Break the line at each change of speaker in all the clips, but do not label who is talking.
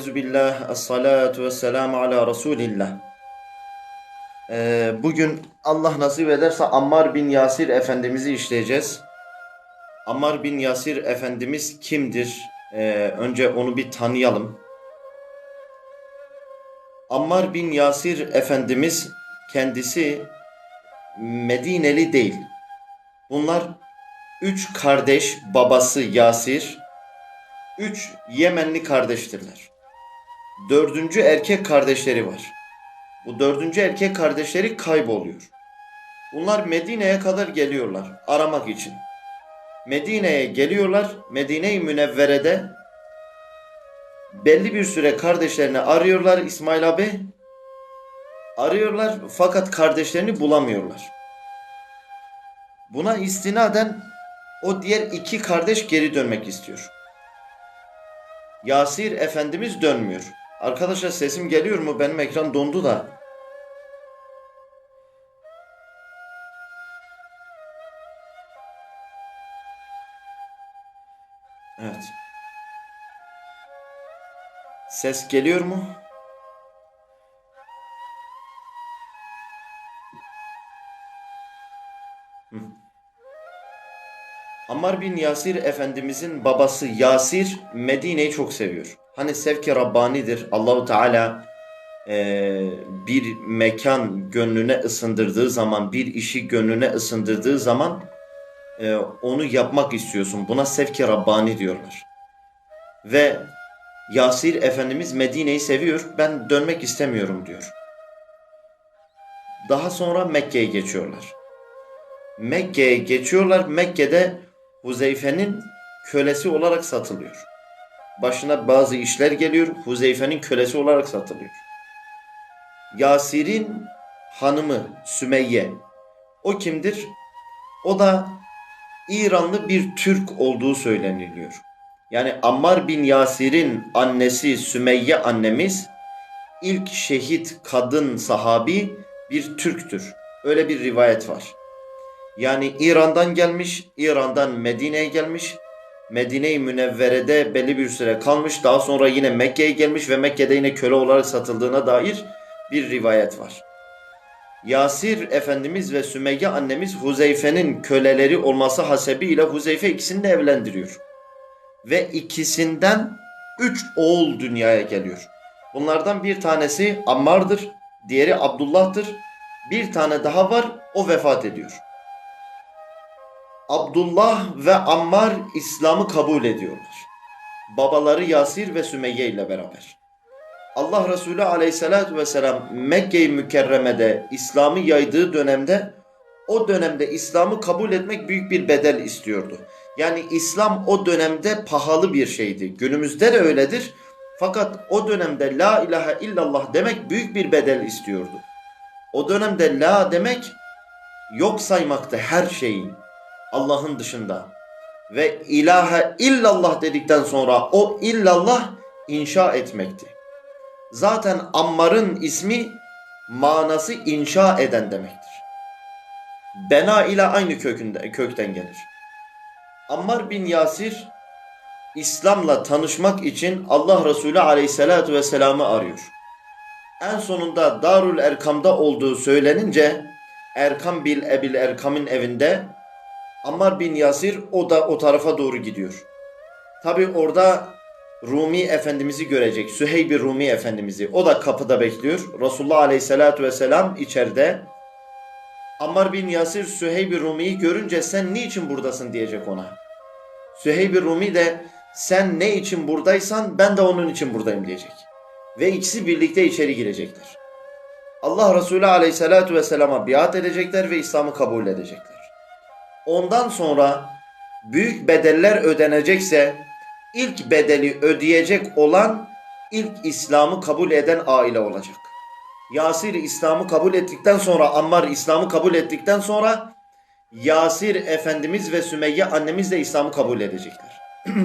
Estaizu billah, es-salatu ve-selamu ala Resulillah. Ee, bugün Allah nasip ederse Ammar bin Yasir Efendimiz'i işleyeceğiz. Ammar bin Yasir Efendimiz kimdir? Ee, önce onu bir tanıyalım. Ammar bin Yasir Efendimiz kendisi Medineli değil. Bunlar üç kardeş babası Yasir, üç Yemenli kardeştirler. Dördüncü erkek kardeşleri var. Bu dördüncü erkek kardeşleri kayboluyor. Bunlar Medine'ye kadar geliyorlar aramak için. Medine'ye geliyorlar. Medine-i Münevvere'de belli bir süre kardeşlerini arıyorlar İsmail abi. Arıyorlar fakat kardeşlerini bulamıyorlar. Buna istinaden o diğer iki kardeş geri dönmek istiyor. Yasir Efendimiz dönmüyor. Arkadaşlar sesim geliyor mu? Benim ekran dondu da. Evet. Ses geliyor mu? Ammar bin Yasir Efendimizin babası Yasir Medine'yi çok seviyor. Hani sevki Rabbanidir. Allahu Teala eee, bir mekan gönlüne ısındırdığı zaman, bir işi gönlüne ısındırdığı zaman eee, onu yapmak istiyorsun. Buna sevki Rabbani diyorlar. Ve Yasir Efendimiz Medine'yi seviyor. Ben dönmek istemiyorum diyor. Daha sonra Mekke'ye geçiyorlar. Mekke'ye geçiyorlar. Mekke'de Huzeyfe'nin kölesi olarak satılıyor. Başına bazı işler geliyor. Huzeyfe'nin kölesi olarak satılıyor. Yasir'in hanımı Sümeyye. O kimdir? O da İranlı bir Türk olduğu söyleniliyor. Yani Ammar bin Yasir'in annesi Sümeyye annemiz ilk şehit kadın sahabi bir Türktür. Öyle bir rivayet var. Yani İran'dan gelmiş, İran'dan Medine'ye gelmiş. Medine-i Münevvere'de belli bir süre kalmış. Daha sonra yine Mekke'ye gelmiş ve Mekke'de yine köle olarak satıldığına dair bir rivayet var. Yasir Efendimiz ve Sümeyye annemiz Huzeyfe'nin köleleri olması hasebiyle Huzeyfe ikisini de evlendiriyor. Ve ikisinden üç oğul dünyaya geliyor. Bunlardan bir tanesi Ammar'dır, diğeri Abdullah'tır. Bir tane daha var, o vefat ediyor. Abdullah ve Ammar İslam'ı kabul ediyorlar. Babaları Yasir ve Sümeyye ile beraber. Allah Resulü aleyhissalatü vesselam Mekke-i Mükerreme'de İslam'ı yaydığı dönemde o dönemde İslam'ı kabul etmek büyük bir bedel istiyordu. Yani İslam o dönemde pahalı bir şeydi. Günümüzde de öyledir. Fakat o dönemde la ilahe illallah demek büyük bir bedel istiyordu. O dönemde la demek yok saymaktı her şeyi. Allah'ın dışında. Ve ilahe illallah dedikten sonra o illallah inşa etmekti. Zaten Ammar'ın ismi manası inşa eden demektir. Bena ile aynı kökünde, kökten gelir. Ammar bin Yasir İslam'la tanışmak için Allah Resulü aleyhissalatü vesselam'ı arıyor. En sonunda Darül Erkam'da olduğu söylenince Erkam bil Ebil Erkam'ın evinde Ammar bin Yasir o da o tarafa doğru gidiyor. Tabi orada Rumi Efendimiz'i görecek. Süheyb Rumi Efendimiz'i. O da kapıda bekliyor. Resulullah Aleyhisselatü Vesselam içeride. Ammar bin Yasir Süheyb Rumi'yi görünce sen niçin buradasın diyecek ona. Süheyb Rumi de sen ne için buradaysan ben de onun için buradayım diyecek. Ve ikisi birlikte içeri girecekler. Allah Resulü Aleyhisselatü Vesselam'a biat edecekler ve İslam'ı kabul edecekler. Ondan sonra büyük bedeller ödenecekse ilk bedeli ödeyecek olan ilk İslam'ı kabul eden aile olacak. Yasir İslam'ı kabul ettikten sonra Ammar İslam'ı kabul ettikten sonra Yasir Efendimiz ve Sümeyye annemiz de İslam'ı kabul edecekler.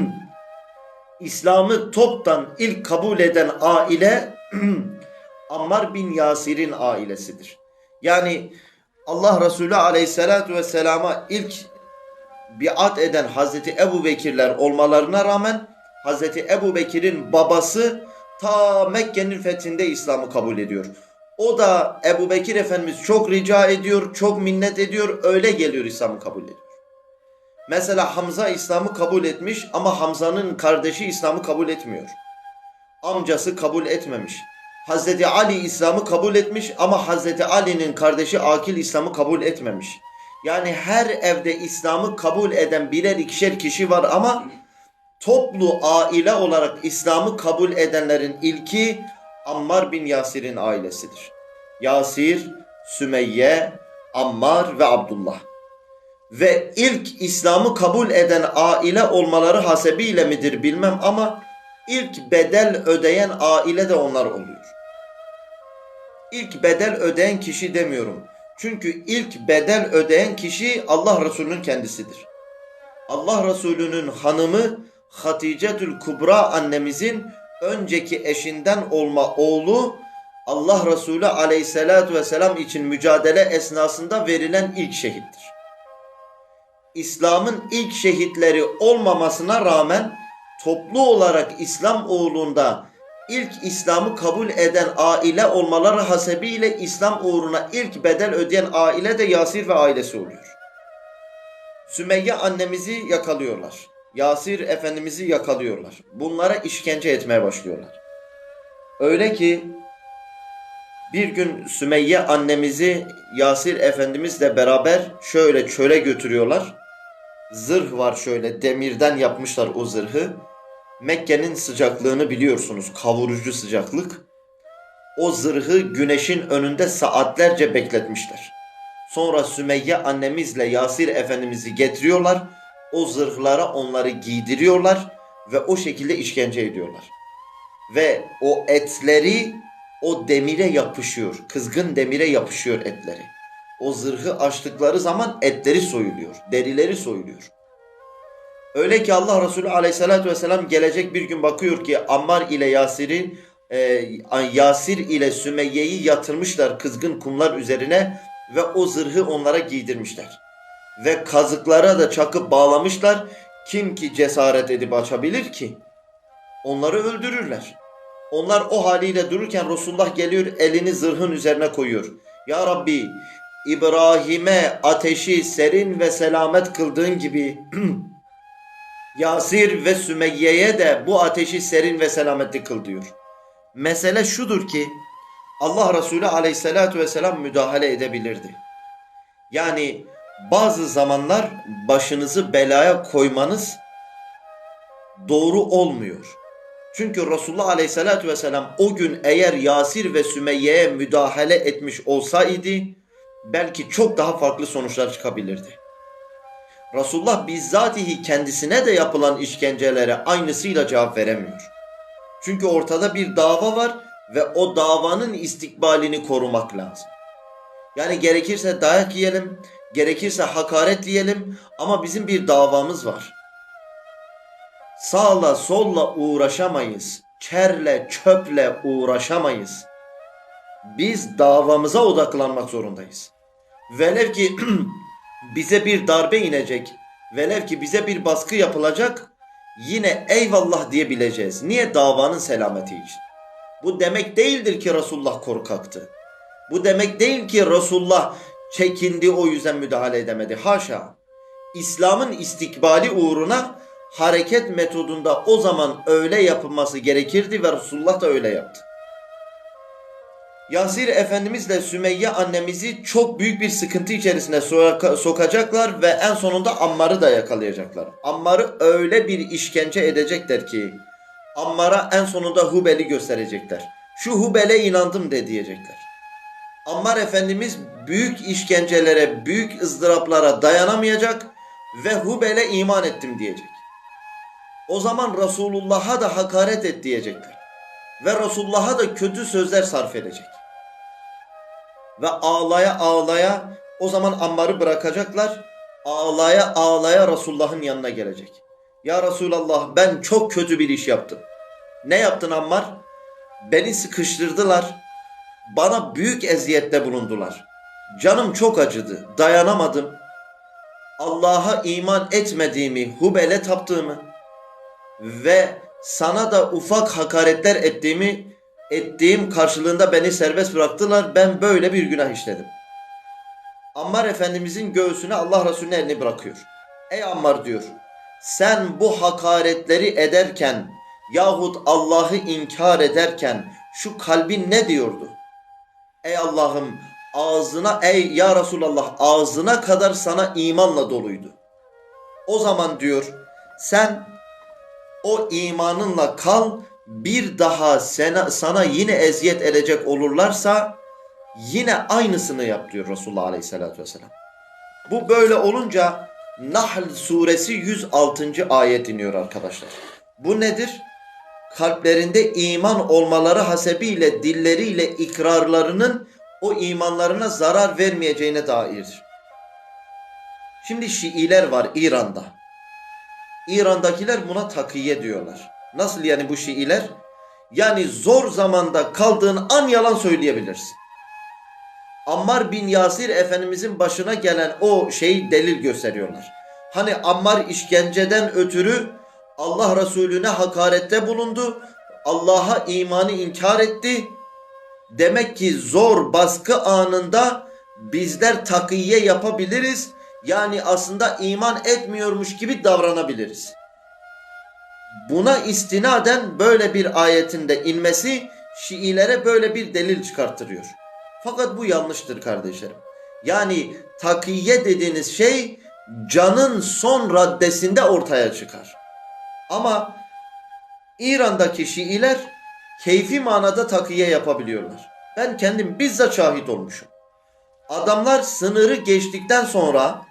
İslam'ı toptan ilk kabul eden aile Ammar bin Yasir'in ailesidir. Yani Allah Resulü Aleyhisselatü Vesselam'a ilk biat eden Hazreti Ebu Bekirler olmalarına rağmen Hazreti Ebu Bekir'in babası Ta Mekke'nin fethinde İslam'ı kabul ediyor. O da Ebu Bekir Efendimiz çok rica ediyor, çok minnet ediyor, öyle geliyor İslam'ı kabul ediyor. Mesela Hamza İslam'ı kabul etmiş ama Hamza'nın kardeşi İslam'ı kabul etmiyor. Amcası kabul etmemiş. Hazreti Ali İslam'ı kabul etmiş ama Hazreti Ali'nin kardeşi Akil İslam'ı kabul etmemiş. Yani her evde İslam'ı kabul eden birer ikişer kişi var ama toplu aile olarak İslam'ı kabul edenlerin ilki Ammar bin Yasir'in ailesidir. Yasir, Sümeyye, Ammar ve Abdullah. Ve ilk İslam'ı kabul eden aile olmaları hasebiyle midir bilmem ama ilk bedel ödeyen aile de onlar oluyor. İlk bedel ödeyen kişi demiyorum. Çünkü ilk bedel ödeyen kişi Allah Resulü'nün kendisidir. Allah Resulü'nün hanımı Haticetül Kubra annemizin önceki eşinden olma oğlu Allah Resulü aleyhissalatu vesselam için mücadele esnasında verilen ilk şehittir. İslam'ın ilk şehitleri olmamasına rağmen toplu olarak İslam uğrunda ilk İslam'ı kabul eden aile olmaları hasebiyle İslam uğruna ilk bedel ödeyen aile de Yasir ve ailesi oluyor. Sümeyye annemizi yakalıyorlar. Yasir Efendimiz'i yakalıyorlar. Bunlara işkence etmeye başlıyorlar. Öyle ki bir gün Sümeyye annemizi Yasir Efendimizle beraber şöyle çöle götürüyorlar. Zırh var şöyle demirden yapmışlar o zırhı. Mekke'nin sıcaklığını biliyorsunuz kavurucu sıcaklık. O zırhı güneşin önünde saatlerce bekletmişler. Sonra Sümeyye annemizle Yasir Efendimiz'i getiriyorlar. O zırhlara onları giydiriyorlar ve o şekilde işkence ediyorlar. Ve o etleri o demire yapışıyor. Kızgın demire yapışıyor etleri. O zırhı açtıkları zaman etleri soyuluyor. Derileri soyuluyor. Öyle ki Allah Resulü aleyhissalatü vesselam gelecek bir gün bakıyor ki Ammar ile Yasir'i e, Yasir ile Sümeyye'yi yatırmışlar kızgın kumlar üzerine ve o zırhı onlara giydirmişler. Ve kazıklara da çakıp bağlamışlar. Kim ki cesaret edip açabilir ki? Onları öldürürler. Onlar o haliyle dururken Resulullah geliyor elini zırhın üzerine koyuyor. Ya Rabbi İbrahim'e ateşi serin ve selamet kıldığın gibi Yasir ve Sümeyye'ye de bu ateşi serin ve selametli kıl diyor. Mesele şudur ki Allah Resulü aleyhissalatü vesselam müdahale edebilirdi. Yani bazı zamanlar başınızı belaya koymanız doğru olmuyor. Çünkü Resulullah aleyhissalatü vesselam o gün eğer Yasir ve Sümeyye'ye müdahale etmiş olsaydı belki çok daha farklı sonuçlar çıkabilirdi. Resulullah bizzatihi kendisine de yapılan işkencelere aynısıyla cevap veremiyor. Çünkü ortada bir dava var ve o davanın istikbalini korumak lazım. Yani gerekirse dayak yiyelim, gerekirse hakaret diyelim ama bizim bir davamız var. Sağla solla uğraşamayız. Çerle çöple uğraşamayız. Biz davamıza odaklanmak zorundayız. Velev ki bize bir darbe inecek, velev ki bize bir baskı yapılacak, yine eyvallah diyebileceğiz. Niye? Davanın selameti için. Bu demek değildir ki Resulullah korkaktı. Bu demek değil ki Resulullah çekindi o yüzden müdahale edemedi. Haşa. İslam'ın istikbali uğruna hareket metodunda o zaman öyle yapılması gerekirdi ve Resulullah da öyle yaptı. Yasir Efendimizle Sümeyye annemizi çok büyük bir sıkıntı içerisine sokacaklar ve en sonunda Ammar'ı da yakalayacaklar. Ammar'ı öyle bir işkence edecekler ki Ammar'a en sonunda Hubel'i gösterecekler. Şu Hubel'e inandım de diyecekler. Ammar Efendimiz büyük işkencelere, büyük ızdıraplara dayanamayacak ve Hubel'e iman ettim diyecek. O zaman Resulullah'a da hakaret et diyecekler. Ve Resulullah'a da kötü sözler sarf edecek. Ve ağlaya ağlaya o zaman Ammar'ı bırakacaklar. Ağlaya ağlaya Resulullah'ın yanına gelecek. Ya Resulallah ben çok kötü bir iş yaptım. Ne yaptın Ammar? Beni sıkıştırdılar. Bana büyük eziyette bulundular. Canım çok acıdı. Dayanamadım. Allah'a iman etmediğimi, Hubel'e taptığımı ve sana da ufak hakaretler ettiğimi ettiğim karşılığında beni serbest bıraktılar. Ben böyle bir günah işledim. Ammar Efendimizin göğsüne Allah Resulü'nün elini bırakıyor. Ey Ammar diyor. Sen bu hakaretleri ederken yahut Allah'ı inkar ederken şu kalbin ne diyordu? Ey Allah'ım ağzına ey ya Resulallah ağzına kadar sana imanla doluydu. O zaman diyor sen o imanınla kal bir daha sana, sana yine eziyet edecek olurlarsa yine aynısını yap diyor Resulullah Aleyhisselatü Vesselam. Bu böyle olunca Nahl suresi 106. ayet iniyor arkadaşlar. Bu nedir? Kalplerinde iman olmaları hasebiyle dilleriyle ikrarlarının o imanlarına zarar vermeyeceğine dair. Şimdi Şiiler var İran'da. İran'dakiler buna takiye diyorlar. Nasıl yani bu Şiiler? Yani zor zamanda kaldığın an yalan söyleyebilirsin. Ammar bin Yasir Efendimizin başına gelen o şeyi delil gösteriyorlar. Hani Ammar işkenceden ötürü Allah Resulüne hakarette bulundu. Allah'a imanı inkar etti. Demek ki zor baskı anında bizler takiye yapabiliriz. Yani aslında iman etmiyormuş gibi davranabiliriz. Buna istinaden böyle bir ayetinde inmesi Şiilere böyle bir delil çıkarttırıyor. Fakat bu yanlıştır kardeşlerim. Yani takiye dediğiniz şey canın son raddesinde ortaya çıkar. Ama İran'daki Şiiler keyfi manada takiye yapabiliyorlar. Ben kendim bizzat şahit olmuşum. Adamlar sınırı geçtikten sonra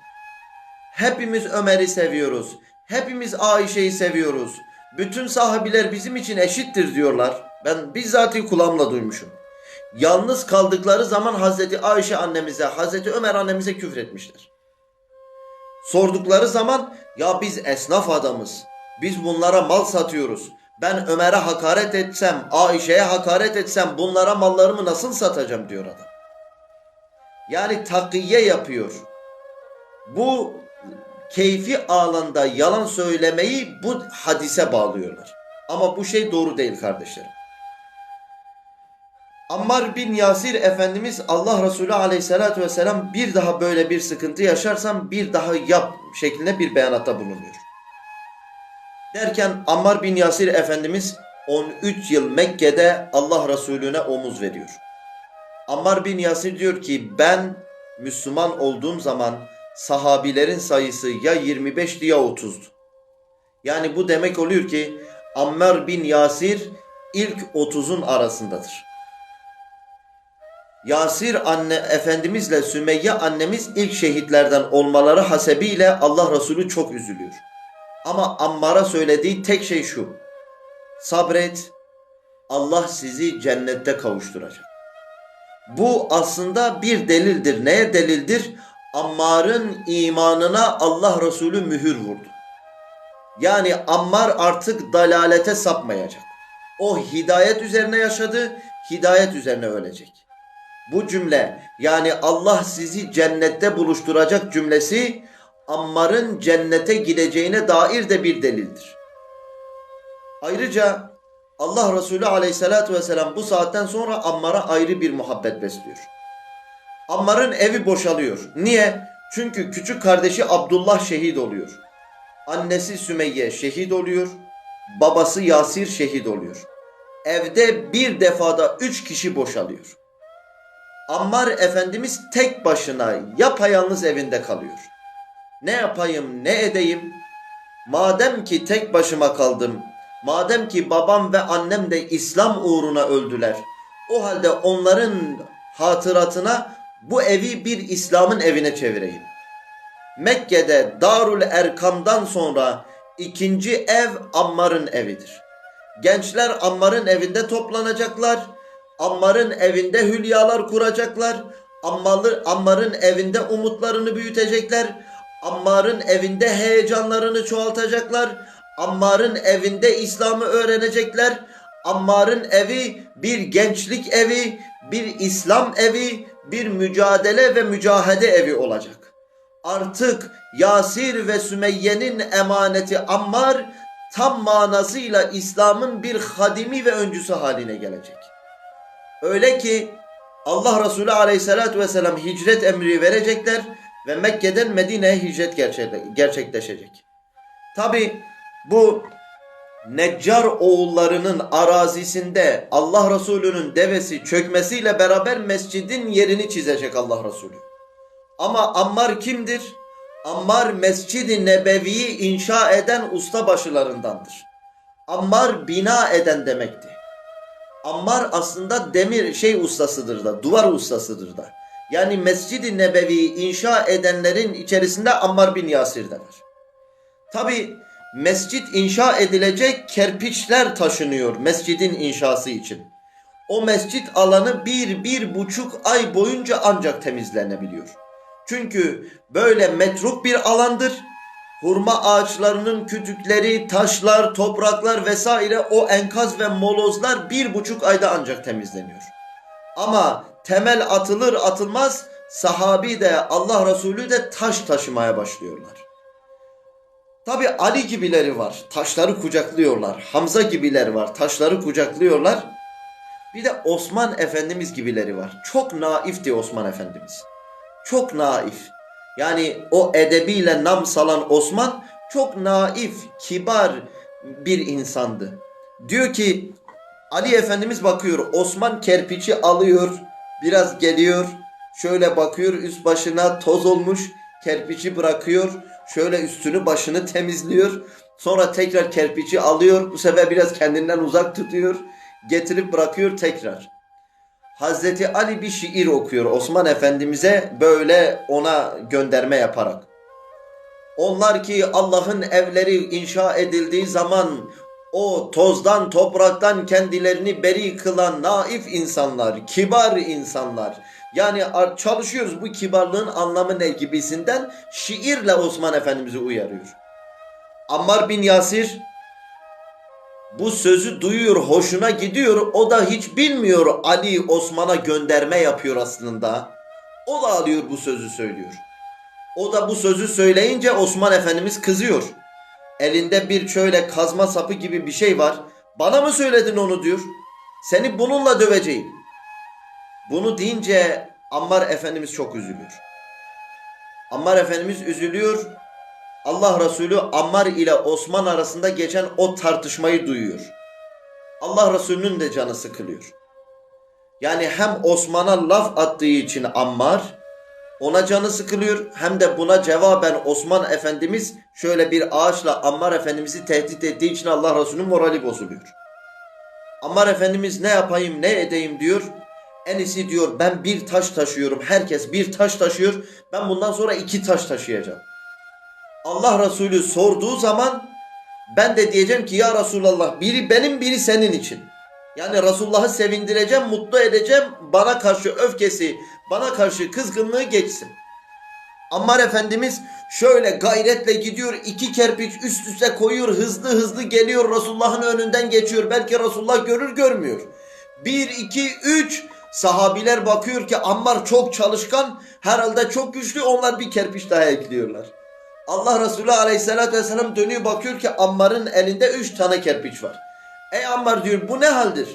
hepimiz Ömer'i seviyoruz. Hepimiz Ayşe'yi seviyoruz. Bütün sahabiler bizim için eşittir diyorlar. Ben bizzat kulağımla duymuşum. Yalnız kaldıkları zaman Hazreti Ayşe annemize, Hazreti Ömer annemize küfür etmişler. Sordukları zaman ya biz esnaf adamız. Biz bunlara mal satıyoruz. Ben Ömer'e hakaret etsem, Ayşe'ye hakaret etsem bunlara mallarımı nasıl satacağım diyor adam. Yani takiye yapıyor. Bu keyfi alanda yalan söylemeyi bu hadise bağlıyorlar. Ama bu şey doğru değil kardeşlerim. Ammar bin Yasir Efendimiz Allah Resulü aleyhissalatü vesselam bir daha böyle bir sıkıntı yaşarsan bir daha yap şeklinde bir beyanatta bulunuyor. Derken Ammar bin Yasir Efendimiz 13 yıl Mekke'de Allah Resulüne omuz veriyor. Ammar bin Yasir diyor ki ben Müslüman olduğum zaman sahabilerin sayısı ya 25'ti ya 30'du. Yani bu demek oluyor ki Ammar bin Yasir ilk 30'un arasındadır. Yasir anne efendimizle Sümeyye annemiz ilk şehitlerden olmaları hasebiyle Allah Resulü çok üzülüyor. Ama Ammar'a söylediği tek şey şu. Sabret. Allah sizi cennette kavuşturacak. Bu aslında bir delildir. Neye delildir? Ammar'ın imanına Allah Resulü mühür vurdu. Yani Ammar artık dalalete sapmayacak. O hidayet üzerine yaşadı, hidayet üzerine ölecek. Bu cümle yani Allah sizi cennette buluşturacak cümlesi Ammar'ın cennete gideceğine dair de bir delildir. Ayrıca Allah Resulü aleyhissalatü vesselam bu saatten sonra Ammar'a ayrı bir muhabbet besliyor. Ammar'ın evi boşalıyor. Niye? Çünkü küçük kardeşi Abdullah şehit oluyor. Annesi Sümeyye şehit oluyor. Babası Yasir şehit oluyor. Evde bir defada üç kişi boşalıyor. Ammar Efendimiz tek başına yapayalnız evinde kalıyor. Ne yapayım, ne edeyim? Madem ki tek başıma kaldım, madem ki babam ve annem de İslam uğruna öldüler, o halde onların hatıratına bu evi bir İslam'ın evine çevireyim. Mekke'de Darul Erkam'dan sonra ikinci ev Ammar'ın evidir. Gençler Ammar'ın evinde toplanacaklar. Ammar'ın evinde hülyalar kuracaklar. Ammar'ın evinde umutlarını büyütecekler. Ammar'ın evinde heyecanlarını çoğaltacaklar. Ammar'ın evinde İslam'ı öğrenecekler. Ammar'ın evi bir gençlik evi, bir İslam evi, bir mücadele ve mücahede evi olacak. Artık Yasir ve Sümeyye'nin emaneti Ammar tam manasıyla İslam'ın bir hadimi ve öncüsü haline gelecek. Öyle ki Allah Resulü aleyhissalatü vesselam hicret emri verecekler ve Mekke'den Medine'ye hicret gerçek- gerçekleşecek. Tabi bu Neccar oğullarının arazisinde Allah Resulü'nün devesi çökmesiyle beraber mescidin yerini çizecek Allah Resulü. Ama Ammar kimdir? Ammar Mescid-i Nebevi'yi inşa eden ustabaşılarındandır. Ammar bina eden demekti. Ammar aslında demir şey ustasıdır da, duvar ustasıdır da. Yani Mescid-i Nebevi'yi inşa edenlerin içerisinde Ammar bin Yasir de var. Tabi mescit inşa edilecek kerpiçler taşınıyor mescidin inşası için. O mescit alanı bir, bir buçuk ay boyunca ancak temizlenebiliyor. Çünkü böyle metruk bir alandır. Hurma ağaçlarının kütükleri, taşlar, topraklar vesaire o enkaz ve molozlar bir buçuk ayda ancak temizleniyor. Ama temel atılır atılmaz sahabi de Allah Resulü de taş taşımaya başlıyorlar. Tabi Ali gibileri var. Taşları kucaklıyorlar. Hamza gibileri var. Taşları kucaklıyorlar. Bir de Osman Efendimiz gibileri var. Çok naifti Osman Efendimiz. Çok naif. Yani o edebiyle nam salan Osman çok naif, kibar bir insandı. Diyor ki Ali Efendimiz bakıyor. Osman kerpiçi alıyor. Biraz geliyor. Şöyle bakıyor üst başına toz olmuş. Kerpiçi bırakıyor. Şöyle üstünü başını temizliyor. Sonra tekrar kerpiçi alıyor. Bu sefer biraz kendinden uzak tutuyor. Getirip bırakıyor tekrar. Hazreti Ali bir şiir okuyor Osman Efendimiz'e böyle ona gönderme yaparak. Onlar ki Allah'ın evleri inşa edildiği zaman o tozdan topraktan kendilerini beri kılan naif insanlar, kibar insanlar. Yani çalışıyoruz bu kibarlığın anlamı ne gibisinden şiirle Osman Efendimiz'i uyarıyor. Ammar bin Yasir bu sözü duyuyor, hoşuna gidiyor. O da hiç bilmiyor Ali Osman'a gönderme yapıyor aslında. O da alıyor bu sözü söylüyor. O da bu sözü söyleyince Osman Efendimiz kızıyor. Elinde bir şöyle kazma sapı gibi bir şey var. Bana mı söyledin onu diyor. Seni bununla döveceğim. Bunu deyince Ammar Efendimiz çok üzülüyor. Ammar Efendimiz üzülüyor. Allah Resulü Ammar ile Osman arasında geçen o tartışmayı duyuyor. Allah Resulü'nün de canı sıkılıyor. Yani hem Osman'a laf attığı için Ammar ona canı sıkılıyor hem de buna cevaben Osman Efendimiz şöyle bir ağaçla Ammar Efendimiz'i tehdit ettiği için Allah Resulü'nün morali bozuluyor. Ammar Efendimiz ne yapayım ne edeyim diyor. En iyisi diyor ben bir taş taşıyorum. Herkes bir taş taşıyor. Ben bundan sonra iki taş taşıyacağım. Allah Resulü sorduğu zaman ben de diyeceğim ki ya Resulallah biri benim biri senin için. Yani Resulullah'ı sevindireceğim, mutlu edeceğim. Bana karşı öfkesi, bana karşı kızgınlığı geçsin. Ammar Efendimiz şöyle gayretle gidiyor. iki kerpiç üst üste koyuyor. Hızlı hızlı geliyor. Resulullah'ın önünden geçiyor. Belki Resulullah görür görmüyor. Bir, iki, üç. Sahabiler bakıyor ki Ammar çok çalışkan. Herhalde çok güçlü. Onlar bir kerpiç daha ekliyorlar. Allah Resulü aleyhissalatü vesselam dönüyor bakıyor ki Ammar'ın elinde üç tane kerpiç var. Ey Ammar diyor bu ne haldir?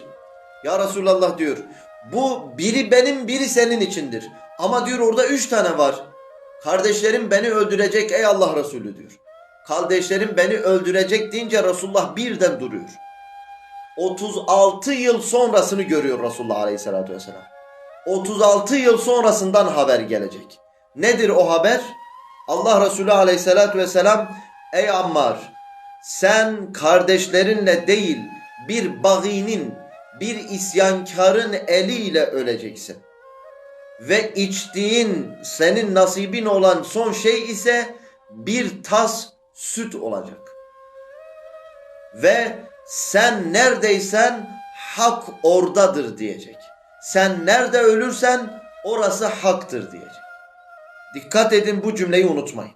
Ya Resulallah diyor bu biri benim biri senin içindir. Ama diyor orada üç tane var. Kardeşlerim beni öldürecek ey Allah Resulü diyor. Kardeşlerim beni öldürecek deyince Resulullah birden duruyor. 36 yıl sonrasını görüyor Resulullah Aleyhisselatü Vesselam. 36 yıl sonrasından haber gelecek. Nedir o haber? Allah Resulü Aleyhisselatü Vesselam Ey Ammar sen kardeşlerinle değil bir baginin bir isyankarın eliyle öleceksin. Ve içtiğin senin nasibin olan son şey ise bir tas süt olacak. Ve sen neredeysen hak oradadır diyecek. Sen nerede ölürsen orası haktır diyecek. Dikkat edin bu cümleyi unutmayın.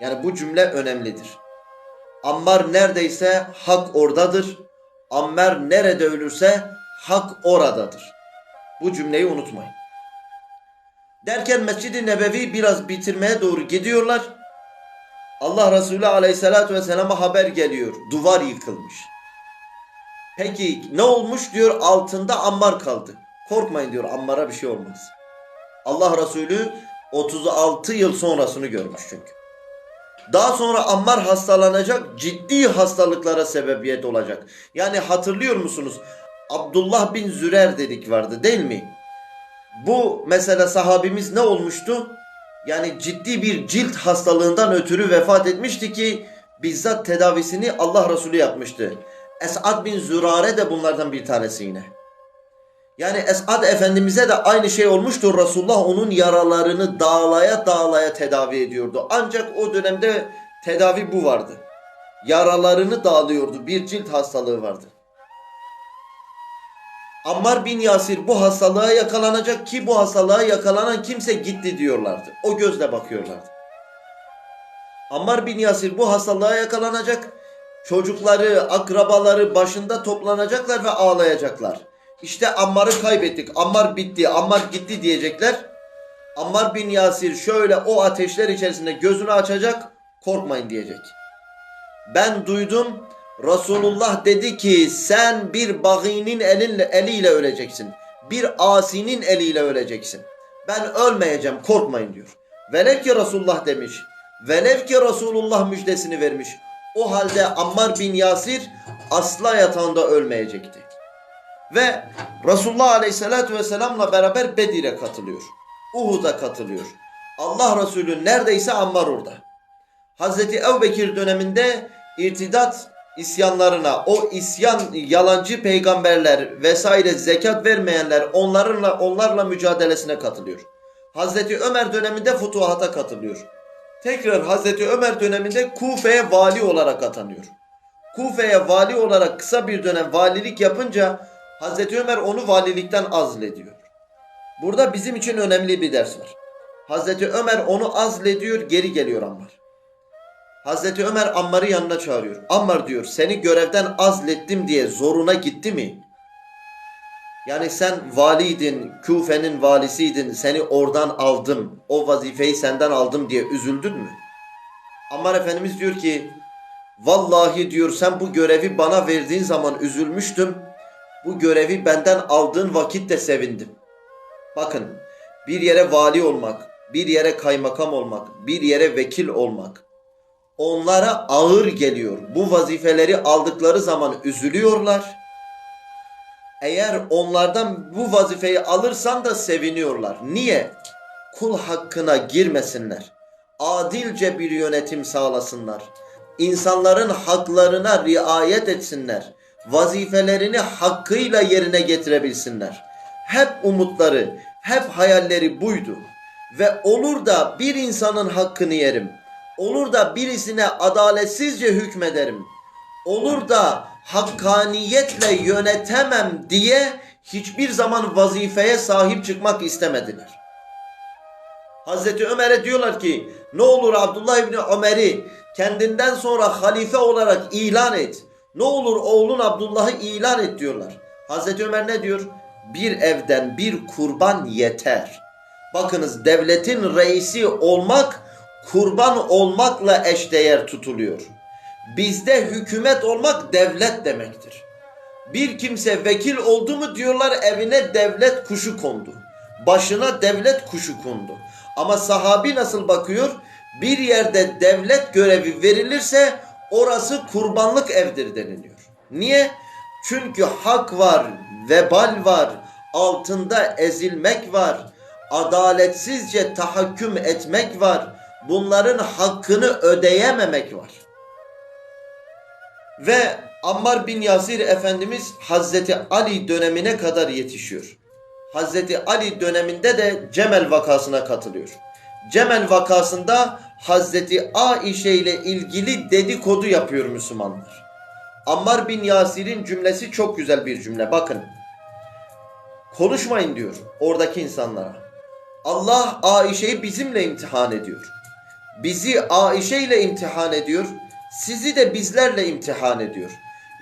Yani bu cümle önemlidir. Ammar neredeyse hak oradadır. Ammar nerede ölürse hak oradadır. Bu cümleyi unutmayın. Derken Mescid-i Nebevi biraz bitirmeye doğru gidiyorlar. Allah Resulü aleyhissalatü vesselama haber geliyor. Duvar yıkılmış. Peki ne olmuş diyor altında Ammar kaldı. Korkmayın diyor Ammar'a bir şey olmaz. Allah Resulü 36 yıl sonrasını görmüş çünkü. Daha sonra Ammar hastalanacak, ciddi hastalıklara sebebiyet olacak. Yani hatırlıyor musunuz? Abdullah bin Zürer dedik vardı değil mi? Bu mesela sahabimiz ne olmuştu? Yani ciddi bir cilt hastalığından ötürü vefat etmişti ki bizzat tedavisini Allah Resulü yapmıştı. Esad bin Zürare de bunlardan bir tanesi yine. Yani Esad Efendimiz'e de aynı şey olmuştur. Resulullah onun yaralarını dağlaya dağlaya tedavi ediyordu. Ancak o dönemde tedavi bu vardı. Yaralarını dağlıyordu. Bir cilt hastalığı vardı. Ammar bin Yasir bu hastalığa yakalanacak ki bu hastalığa yakalanan kimse gitti diyorlardı. O gözle bakıyorlardı. Ammar bin Yasir bu hastalığa yakalanacak. Çocukları, akrabaları başında toplanacaklar ve ağlayacaklar. İşte Ammar'ı kaybettik. Ammar bitti, Ammar gitti diyecekler. Ammar bin Yasir şöyle o ateşler içerisinde gözünü açacak. Korkmayın diyecek. Ben duydum Resulullah dedi ki sen bir baginin elinle, eliyle öleceksin. Bir asinin eliyle öleceksin. Ben ölmeyeceğim korkmayın diyor. Velev ki Resulullah demiş. Velev ki Resulullah müjdesini vermiş. O halde Ammar bin Yasir asla yatağında ölmeyecekti. Ve Resulullah Aleyhisselatü Vesselam'la beraber Bedir'e katılıyor. Uhud'a katılıyor. Allah Resulü neredeyse Ammar orada. Hazreti Ebubekir döneminde irtidat isyanlarına, o isyan yalancı peygamberler vesaire zekat vermeyenler onlarla onlarla mücadelesine katılıyor. Hazreti Ömer döneminde futuhata katılıyor. Tekrar Hazreti Ömer döneminde Kufe'ye vali olarak atanıyor. Kufe'ye vali olarak kısa bir dönem valilik yapınca Hazreti Ömer onu valilikten azlediyor. Burada bizim için önemli bir ders var. Hazreti Ömer onu azlediyor, geri geliyor Ammar. Hazreti Ömer Ammar'ı yanına çağırıyor. Ammar diyor seni görevden azlettim diye zoruna gitti mi? Yani sen valiydin, Küfe'nin valisiydin, seni oradan aldım, o vazifeyi senden aldım diye üzüldün mü? Ammar Efendimiz diyor ki, vallahi diyor sen bu görevi bana verdiğin zaman üzülmüştüm, bu görevi benden aldığın vakit de sevindim. Bakın, bir yere vali olmak, bir yere kaymakam olmak, bir yere vekil olmak, onlara ağır geliyor. Bu vazifeleri aldıkları zaman üzülüyorlar. Eğer onlardan bu vazifeyi alırsan da seviniyorlar. Niye? Kul hakkına girmesinler. Adilce bir yönetim sağlasınlar. İnsanların haklarına riayet etsinler. Vazifelerini hakkıyla yerine getirebilsinler. Hep umutları, hep hayalleri buydu. Ve olur da bir insanın hakkını yerim olur da birisine adaletsizce hükmederim, olur da hakkaniyetle yönetemem diye hiçbir zaman vazifeye sahip çıkmak istemediler. Hazreti Ömer'e diyorlar ki ne olur Abdullah İbni Ömer'i kendinden sonra halife olarak ilan et. Ne olur oğlun Abdullah'ı ilan et diyorlar. Hazreti Ömer ne diyor? Bir evden bir kurban yeter. Bakınız devletin reisi olmak kurban olmakla eşdeğer tutuluyor. Bizde hükümet olmak devlet demektir. Bir kimse vekil oldu mu diyorlar evine devlet kuşu kondu. Başına devlet kuşu kondu. Ama sahabi nasıl bakıyor? Bir yerde devlet görevi verilirse orası kurbanlık evdir deniliyor. Niye? Çünkü hak var, vebal var, altında ezilmek var, adaletsizce tahakküm etmek var bunların hakkını ödeyememek var. Ve Ammar bin Yasir Efendimiz Hazreti Ali dönemine kadar yetişiyor. Hazreti Ali döneminde de Cemel vakasına katılıyor. Cemel vakasında Hazreti Aişe ile ilgili dedikodu yapıyor Müslümanlar. Ammar bin Yasir'in cümlesi çok güzel bir cümle. Bakın. Konuşmayın diyor oradaki insanlara. Allah Aişe'yi bizimle imtihan ediyor bizi Aişe ile imtihan ediyor. Sizi de bizlerle imtihan ediyor.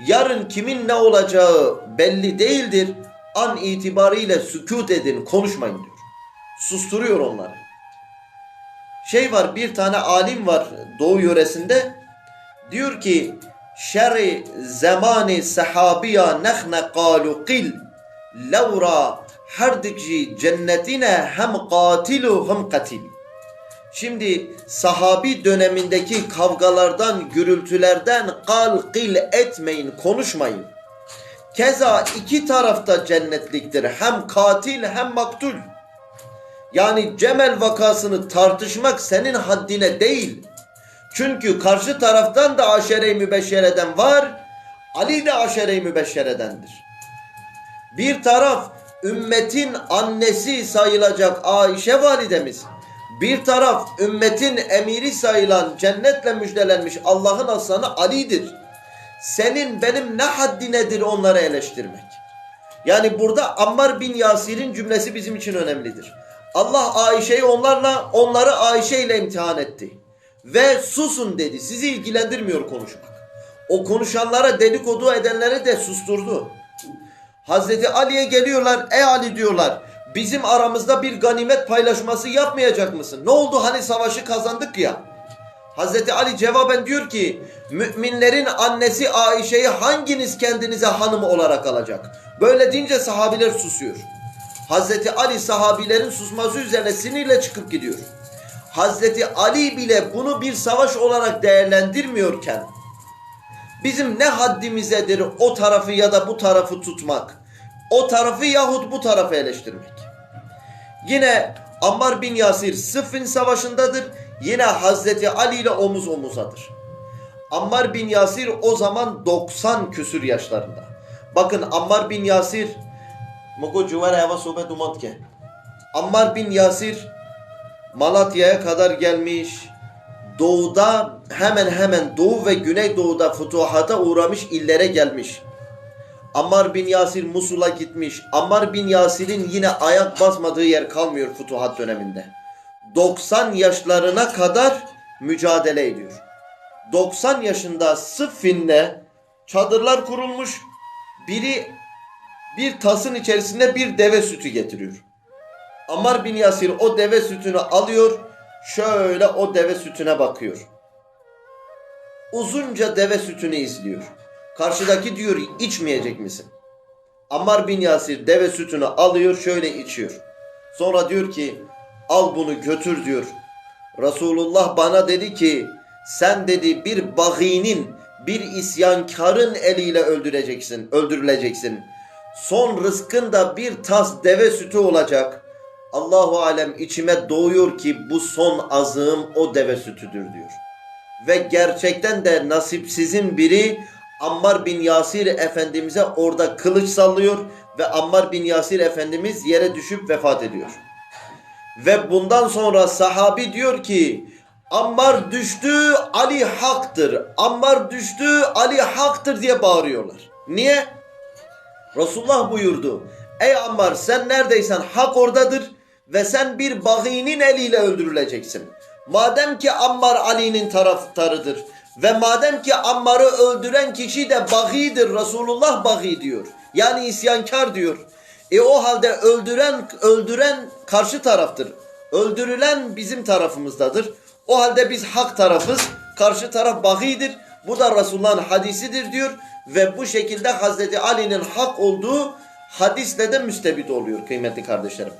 Yarın kimin ne olacağı belli değildir. An itibariyle sükut edin, konuşmayın diyor. Susturuyor onları. Şey var bir tane alim var Doğu yöresinde. Diyor ki şerri zamani sahabiya nehne kalu qil levra herdikci cennetine hem katilu hem katil. Şimdi sahabi dönemindeki kavgalardan, gürültülerden kal kil etmeyin, konuşmayın. Keza iki tarafta cennetliktir. Hem katil hem maktul. Yani Cemel vakasını tartışmak senin haddine değil. Çünkü karşı taraftan da aşere-i mübeşşereden var. Ali de aşere-i mübeşşeredendir. Bir taraf ümmetin annesi sayılacak Ayşe validemiz. Bir taraf ümmetin emiri sayılan cennetle müjdelenmiş Allah'ın aslanı Ali'dir. Senin benim ne haddi nedir onları eleştirmek. Yani burada Ammar bin Yasir'in cümlesi bizim için önemlidir. Allah Ayşe'yi onlarla, onları Ayşe ile imtihan etti. Ve susun dedi. Sizi ilgilendirmiyor konuşmak. O konuşanlara dedikodu edenleri de susturdu. Hazreti Ali'ye geliyorlar. Ey Ali diyorlar. Bizim aramızda bir ganimet paylaşması yapmayacak mısın? Ne oldu hani savaşı kazandık ya? Hazreti Ali cevaben diyor ki müminlerin annesi Ayşe'yi hanginiz kendinize hanım olarak alacak? Böyle deyince sahabiler susuyor. Hazreti Ali sahabilerin susması üzerine sinirle çıkıp gidiyor. Hazreti Ali bile bunu bir savaş olarak değerlendirmiyorken bizim ne haddimizedir o tarafı ya da bu tarafı tutmak? O tarafı yahut bu tarafı eleştirmek. Yine Ammar bin Yasir Sıffin savaşındadır. Yine Hazreti Ali ile omuz omuzadır. Ammar bin Yasir o zaman 90 küsür yaşlarında. Bakın Ammar bin Yasir Mogo cuvara hava sohbet dumatke. Ammar bin Yasir Malatya'ya kadar gelmiş. Doğuda hemen hemen Doğu ve Güneydoğu'da fütuhata uğramış illere gelmiş. Ammar bin Yasir Musul'a gitmiş. Ammar bin Yasir'in yine ayak basmadığı yer kalmıyor fütuhat döneminde. 90 yaşlarına kadar mücadele ediyor. 90 yaşında Sıffin'le çadırlar kurulmuş. Biri bir tasın içerisinde bir deve sütü getiriyor. Ammar bin Yasir o deve sütünü alıyor. Şöyle o deve sütüne bakıyor. Uzunca deve sütünü izliyor. Karşıdaki diyor içmeyecek misin? Ammar bin Yasir deve sütünü alıyor şöyle içiyor. Sonra diyor ki al bunu götür diyor. Resulullah bana dedi ki sen dedi bir baginin bir isyankarın eliyle öldüreceksin, öldürüleceksin. Son rızkın da bir tas deve sütü olacak. Allahu alem içime doğuyor ki bu son azığım o deve sütüdür diyor. Ve gerçekten de nasipsizin biri Ammar bin Yasir Efendimiz'e orada kılıç sallıyor ve Ammar bin Yasir Efendimiz yere düşüp vefat ediyor. Ve bundan sonra sahabi diyor ki Ammar düştü Ali haktır. Ammar düştü Ali haktır diye bağırıyorlar. Niye? Resulullah buyurdu. Ey Ammar sen neredeysen hak oradadır ve sen bir baginin eliyle öldürüleceksin. Madem ki Ammar Ali'nin taraftarıdır ve madem ki Ammar'ı öldüren kişi de bagidir. Resulullah bagi diyor. Yani isyankar diyor. E o halde öldüren öldüren karşı taraftır. Öldürülen bizim tarafımızdadır. O halde biz hak tarafız. Karşı taraf bagidir. Bu da Resulullah'ın hadisidir diyor. Ve bu şekilde Hazreti Ali'nin hak olduğu hadisle de müstebit oluyor kıymetli kardeşlerim.